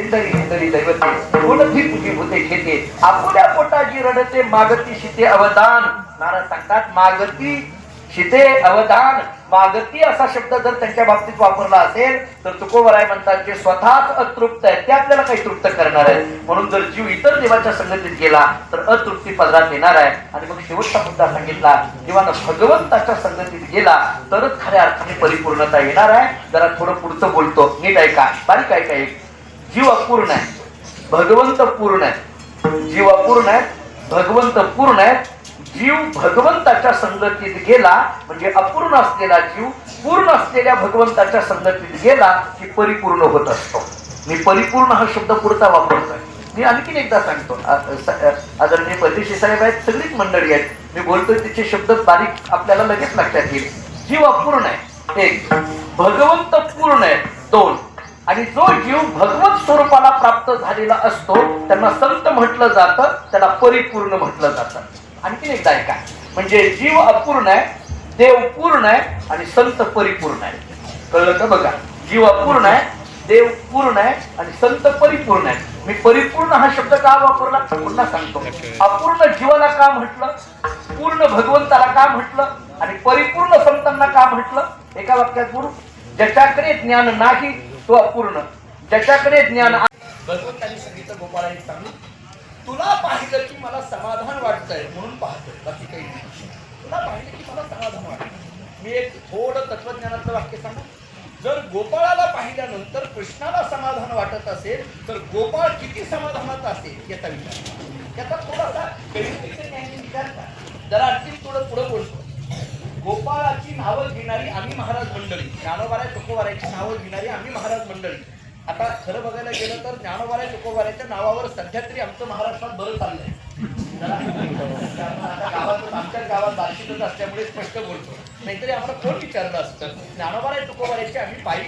इंदरी इंदरी दैवते कोणती तुझी घेते आपुल्या पोटाची रडते मागती शिते अवदान. नारा सांगतात मागती शिते अवधान मागती असा शब्द जर त्यांच्या बाबतीत वापरला असेल तर तुकोबराय म्हणतात जे स्वतःच अतृप्त आहे ते आपल्याला काही तृप्त करणार आहे. म्हणून जर जीव इतर देवाच्या संगतीत गेला तर अतृप्ती पदरात येणार आहे. आणि मग शेवटचा मुद्दा सांगितला किंवा भगवंताच्या संगतीत गेला तरच खऱ्या अर्थाने परिपूर्णता येणार आहे. जरा थोडं पुढचं बोलतो. नीट ऐका. बारीक ऐका एक. जीव अपूर्ण आहे. भगवंत पूर्ण आहे. जीव अपूर्ण आहे भगवंत पूर्ण आहे. जीव भगवंताच्या संगतीत गेला म्हणजे अपूर्ण असलेला जीव पूर्ण असलेल्या भगवंताच्या संगतीत गेला की परिपूर्ण होत असतो. मी परिपूर्ण हा शब्द पुरता वापरतोय. मी आणखीन एकदा सांगतो. आदरणीय परदेशी साहेब आहेत सगळीच मंडळी आहेत. मी बोलतोय तिचे शब्द बारीक आपल्याला लगेच लक्षात येईल. जीव अपूर्ण आहे. एक भगवंत पूर्ण आहे. दोन आणि जो जीव भगवत स्वरूपाला प्राप्त झालेला असतो त्यांना संत म्हटलं जातं त्याला परिपूर्ण म्हटलं जातं. आणखीन एकदा ऐका. म्हणजे जीव अपूर्ण आहे देव पूर्ण आहे आणि संत परिपूर्ण आहे. कळलं का बघा? जीव अपूर्ण आहे देव पूर्ण आहे आणि संत परिपूर्ण आहे. मी परिपूर्ण हा शब्द का वापरला? पुन्हा सांगतो. अपूर्ण जीवाला का म्हटलं? पूर्ण भगवंताला का म्हटलं? आणि परिपूर्ण संतांना का म्हटलं? एका वाक्यात बोलू. ज्याच्याकडे ज्ञान नाही तो अपूर्ण ज्याच्याकडे ज्ञान भगवंतांनी सांगितलं गोपाळाने सांगू तुला पाहिलं की मला समाधान वाटतंय म्हणून पाहतोय बाकी काही नाही. तुला पाहिलं की मला समाधान वाटतं मी एक थोडं तत्वज्ञानाचं वाक्य सांगू. जर गोपाळाला पाहिल्यानंतर कृष्णाला समाधान वाटत असेल तर गोपाळ किती समाधानात असेल याचा विचार त्याचा याचा थोडासा गणितीय विचार जरा आणखी गोपाळाची घेणारी आम्ही महाराज मंडळी. ज्ञानोबाराय तुकोबारायची नावं घेणारी आम्ही महाराज मंडळी. आता खरं बघायला गेलं तर ज्ञानोबाराय तुकोबारायच्या नावावर सध्या तरी आमचं महाराष्ट्रात बरं चाललंय. गावात आमच्याच गावात बार्शीतच असल्यामुळे स्पष्ट बोलतो. नाहीतरी आम्हाला कोण विचारलं असतं? ज्ञानोबाराय तुकोबारायचे आम्ही पायी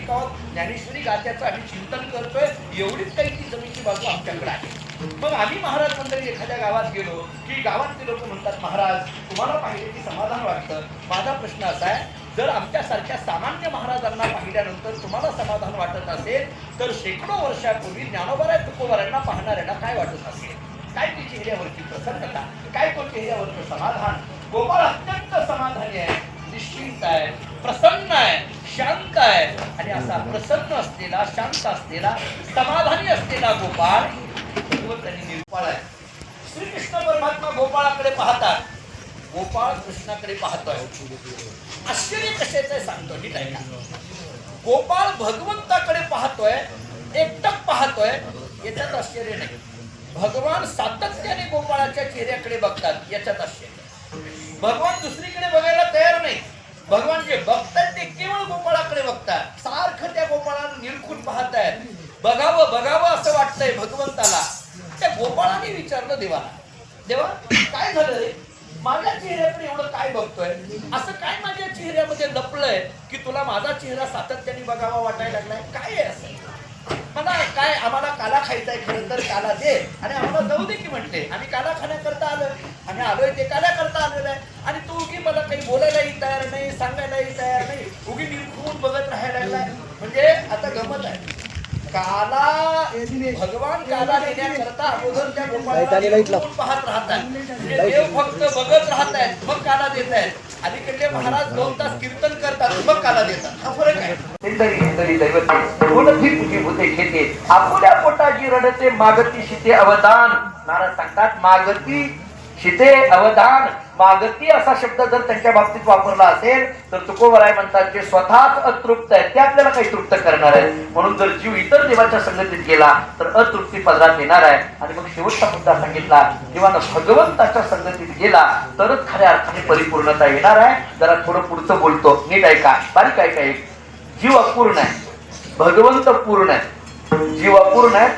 ज्ञानेश्वरी गात्याचं आम्ही चिंतन करतोय एवढीच काही ती जमीनची बाजू आमच्याकडे आहे. मग आम्ही महाराज मंडळी एखाद्या गावात गेलो की गावातले लोक म्हणतात महाराज तुम्हाला पाहिले की समाधान वाटतं. माझा प्रश्न असा आहे जर आमच्यासारख्या सामान्य महाराजांना पाहिल्यानंतर तुम्हाला समाधान वाटत असेल तर शेकडो वर्षापूर्वी ज्ञानोबराय तुकोबारायांना पाहणाऱ्यांना काय वाटत असेल? काय ती चेहऱ्यावरची प्रसन्नता? काय तो चेहऱ्यावरचं समाधान? गोपाळ अत्यंत समाधानी आहे निश्चिंत आहे प्रसन्न आहे शांत आहे. आणि असा प्रसन्न असलेला शांत असलेला समाधानी असलेला गोपाळ भगवंतांनी निर्पाळ आहे. श्रीकृष्ण परमात्मा गोपाळाकडे पाहतात. गोपाळ कृष्णाकडे पाहतोय. आश्चर्य कशाचं आहे सांगतो ठीक आहे गोपाळ भगवंताकडे पाहतोय एकटक पाहतोय याच्यात आश्चर्य नाही. भगवान सातत्याने गोपाळाच्या चेहऱ्याकडे बघतात याच्यात आश्चर्य भगवान दुसरीकडे बघायला तयार नाही भगवान जे बघतात ते केवळ गोपाळाकडे बघतात. सारखं त्या गोपाळाला निरखून पाहतायत. बघावं बघावं असं वाटतंय भगवंताला. त्या गोपाळाने विचारलं देवाला देवा काय झालं रे? माझ्या चेहऱ्याकडे एवढं काय बघतोय? असं काय माझ्या चेहऱ्यामध्ये लपलंय की तुला माझा चेहरा सातत्याने बघावा वाटायला लागलाय? काय आहे असं? मला काय आम्हाला काला खायचाय खरं तर काला दे. आणि आम्हाला जाऊ दे की म्हटले. आम्ही काला खाण्याकरता आलोय. आम्ही आलोय ते काला करता आलेलं आहे. आणि तू उगी मला काही बोलायलाही तयार नाही सांगायलाही तयार नाही. उगी निरखून बघत राहायला लागलाय. म्हणजे आता गमत आहे. काला भगवान काला देण्याकरता अगोदर त्या गोपाळाला पाहत राहतात देव फक्त बघत राहत आहेत मग काला देत आहेत अलीकडले महाराज दोन तास कीर्तन करतात मग काला देतात. हा फरक आहे. आपुल्या पोटाची रडते मागती शिते अवदान नारद सांगतात मागती शिते अवदान मागती असा शब्द जर त्यांच्या बाबतीत वापरला असेल तर तुकोबराय म्हणतात जे स्वतःच अतृप्त आहे ते आपल्याला काही तृप्त करणार आहेत. म्हणून जर जीव इतर देवाच्या संगतीत गेला तर अतृप्ती पदरात येणार आहे. आणि मग शेवटचा मुद्दा सांगितला किंवा भगवंताच्या संगतीत गेला तरच खऱ्या अर्थाने परिपूर्णता येणार आहे. जरा थोडं पुढचं बोलतो. नीट ऐका. बारीक ऐका एक. जीव अपूर्ण आहे. भगवंत पूर्ण आहे. जीव अपूर्ण आहे.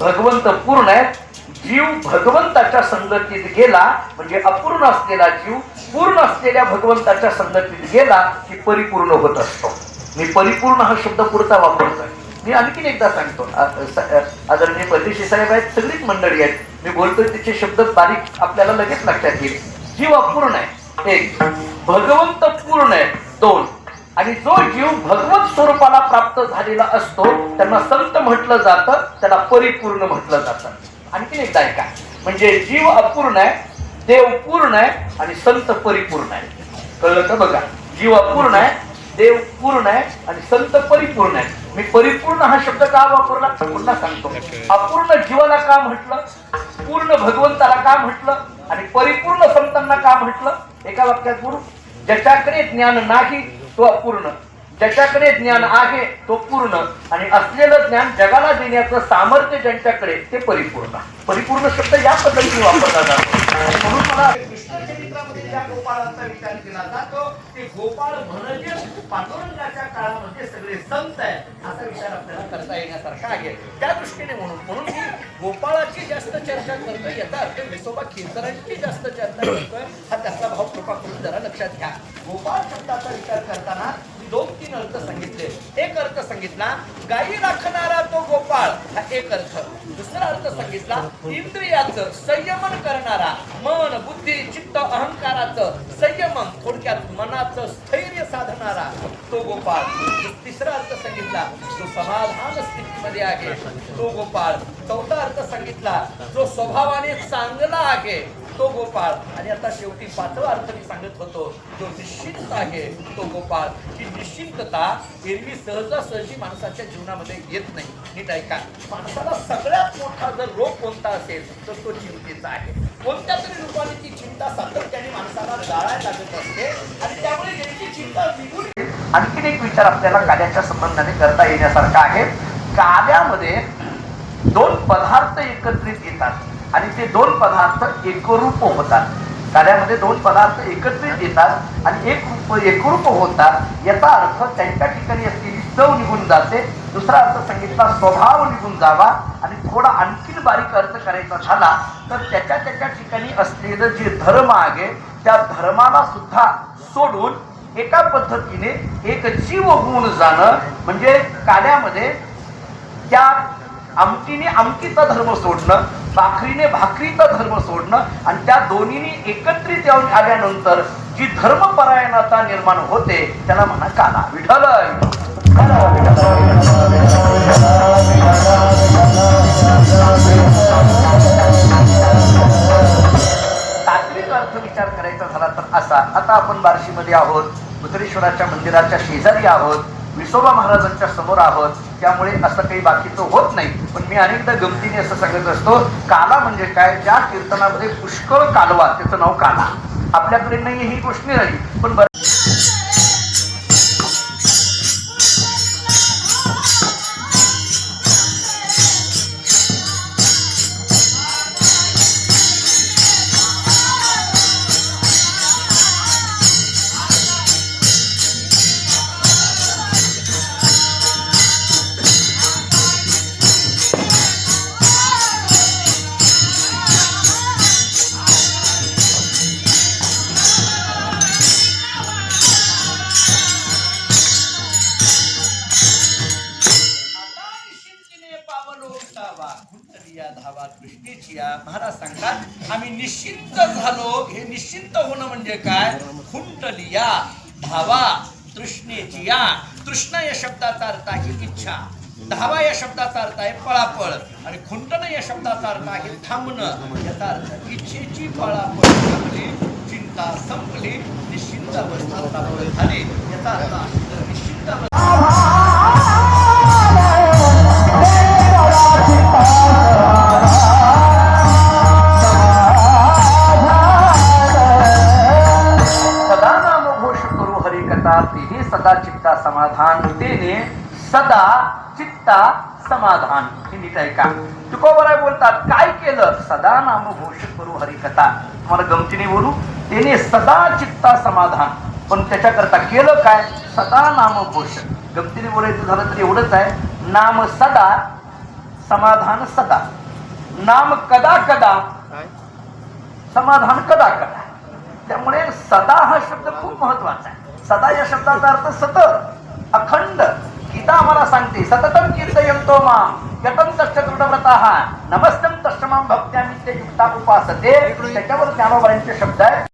भगवंत पूर्ण आहे. जीव भगवंताच्या संगतीत गेला म्हणजे अपूर्ण असलेला जीव पूर्ण असलेल्या भगवंताच्या संगतीत गेला की परिपूर्ण होत असतो. मी परिपूर्ण हा शब्द पुरता वापरतोय. मी आणखीन एकदा सांगतो. आदरणीय परदेशी साहेब आहेत सगळीच मंडळी आहेत. मी बोलतोय तिचे शब्द बारीक आपल्याला लगेच लक्षात येईल. जीव अपूर्ण आहे. एक भगवंत पूर्ण आहे. दोन आणि जो जीव भगवत स्वरूपाला प्राप्त झालेला असतो त्यांना संत म्हटलं जातं त्याला परिपूर्ण म्हटलं जातं. आणखीन एकदा ऐका. म्हणजे जीव अपूर्ण आहे देव पूर्ण आहे आणि संत परिपूर्ण आहे. कळलं तर बघा? जीव अपूर्ण आहे देव पूर्ण आहे आणि संत परिपूर्ण आहे. मी परिपूर्ण हा शब्द का वापरला? पुन्हा सांगतो. अपूर्ण जीवाला का म्हटलं? पूर्ण भगवंताला का म्हटलं? आणि परिपूर्ण संतांना का म्हटलं? एका वाक्यात बोलू. ज्याच्याकडे ज्ञान नाही तो अपूर्ण. ज्याच्याकडे ज्ञान आहे तो पूर्ण आणि असलेलं ज्ञान जगाला देण्याचं सामर्थ्य ज्यांच्याकडे ते परिपूर्ण. परिपूर्ण शब्द या पद्धतीने वापरला जातो. म्हणून मला कृष्ण चरित्रामध्ये ज्या गोपाळांचा विचार केला जातो ते गोपाळ म्हणजे पांडुरंगाच्या काळामध्ये सगळे संत आहेत असा विचार आपल्याला करता येण्यासारखा आहे. त्या दृष्टीने म्हणून म्हणून मी गोपाळाची जास्त चर्चा करतोय. याचा अर्थ विसोबा खेचरांची जास्त चर्चा करतोय. हा त्याचा भाव कृपा करून जरा लक्षात घ्या. गोपाळ शब्दाचा विचार करताना दोन तीन अर्थ सांगितले. एक अर्थ सांगितला गायी राखणारा तो गोपाळ हा एक अर्थ. दुसरा अर्थ सांगितला इंद्रियाचं संयमन करणारा मन बुद्धी चित्त अहंकाराचं संयमन थोडक्यात मनाचं स्थैर्य साधणारा तो गोपाळ. तिसरा अर्थ सांगितला जो समाधान स्थितीमध्ये आहे तो गोपाळ. चौथा अर्थ सांगितला जो स्वभावाने चांगला आहे तो गोपाळ. आणि आता शेवटी पाचवा अर्थ मी सांगत होतो जो निश्चिंत आहे तो गोपाळ. ही निश्चिंतता एरवी सहजासहजी माणसाच्या जीवनामध्ये येत नाही. नीट ऐका. माणसाला सगळ्यात मोठा जर रोग कोणता असेल तर तो चिंतेचा आहे. कोणत्या तरी रूपाने ती चिंता सातत्याने माणसाला जाळायला लागत असते आणि त्यामुळे ज्यांची चिंता निघून आणखीन एक विचार आपल्याला काद्याच्या संबंधाने करता येण्यासारखा आहे. काद्यामध्ये दोन पदार्थ एकत्रित येतात. आणि ते दोन पदार्थ एकरूप होतात. कार्यामध्ये दोन पदार्थ एकत्रित येतात आणि एक रूप एकरूप होतात. याचा अर्थ त्यांच्या ठिकाणी असलेली चव निघून जाते. दुसरा अर्थ सांगितला स्वभाव निघून जावा आणि थोडा आणखीन बारीक अर्थ करायचा झाला तर त्याच्या त्याच्या ठिकाणी असलेलं जे धर्म आहे त्या धर्माला सुद्धा सोडून एका पद्धतीने एक जीव होऊन जाणं म्हणजे काल्यामध्ये त्या आमटीने आमटीचा धर्म सोडणं भाकरीने भाकरीचा धर्म सोडणं आणि त्या दोन्हीने एकत्रित येऊन आल्यानंतर जी धर्मपरायणता निर्माण होते त्याला म्हणा काला विठल तात्विक अर्थ विचार करायचा झाला तर असा. आता आपण बार्शीमध्ये आहोत उतरेश्वराच्या मंदिराच्या शेजारी आहोत. विसोबा महाराजांच्या समोर आहोत. त्यामुळे असं काही बाकीचं होत नाही. पण मी अनेकदा गमतीने असं सांगत असतो काला म्हणजे काय? ज्या कीर्तनामध्ये पुष्कळ कालवा त्याचं नाव काला. आपल्याकडे नाही ही गोष्ट नाही पण बरं या धावा दृष्टीची या. महाराज सांगतात आम्ही निश्चिंत झालो. हे निश्चिंत होणं म्हणजे काय? खुंटलिया धावा तृष्णेची या तृष्णा या शब्दाचा अर्थ आहे इच्छा. धावा या शब्दाचा अर्थ आहे पळापळ. आणि खुंटणं या शब्दाचा अर्थ आहे थांबणं. याचा अर्थ इच्छेची पळापळ थांबली चिंता संपली निश्चिंत अवस्था झाली. याचा अर्थ समाधान हे नीट ऐका तुकोबराय बोलतात काय केलं? सदा नाम घोष करू हरिकथा. तुम्हाला गमतीने बोलू तेने सदा चित्ता समाधान. पण त्याच्याकरता केलं काय? सदा नाम घोष गमतीने बोलायचं झालं तर एवढंच आहे नाम सदा समाधान सदा. नाम कदा कदा समाधान कदा कदा. त्यामुळे सदा हा शब्द खूप महत्त्वाचा आहे. सदा या शब्दाचा अर्थ सतत अखंड. गीता आम्हाला सांगते सततम कीर्तयंतो माम यतम तश्च दृढव्रताः नमस्तम तस्माम भक्त्यामी ते युक्ता उपासते। त्याच्यावर ज्ञानोबाईंचे शब्द आहे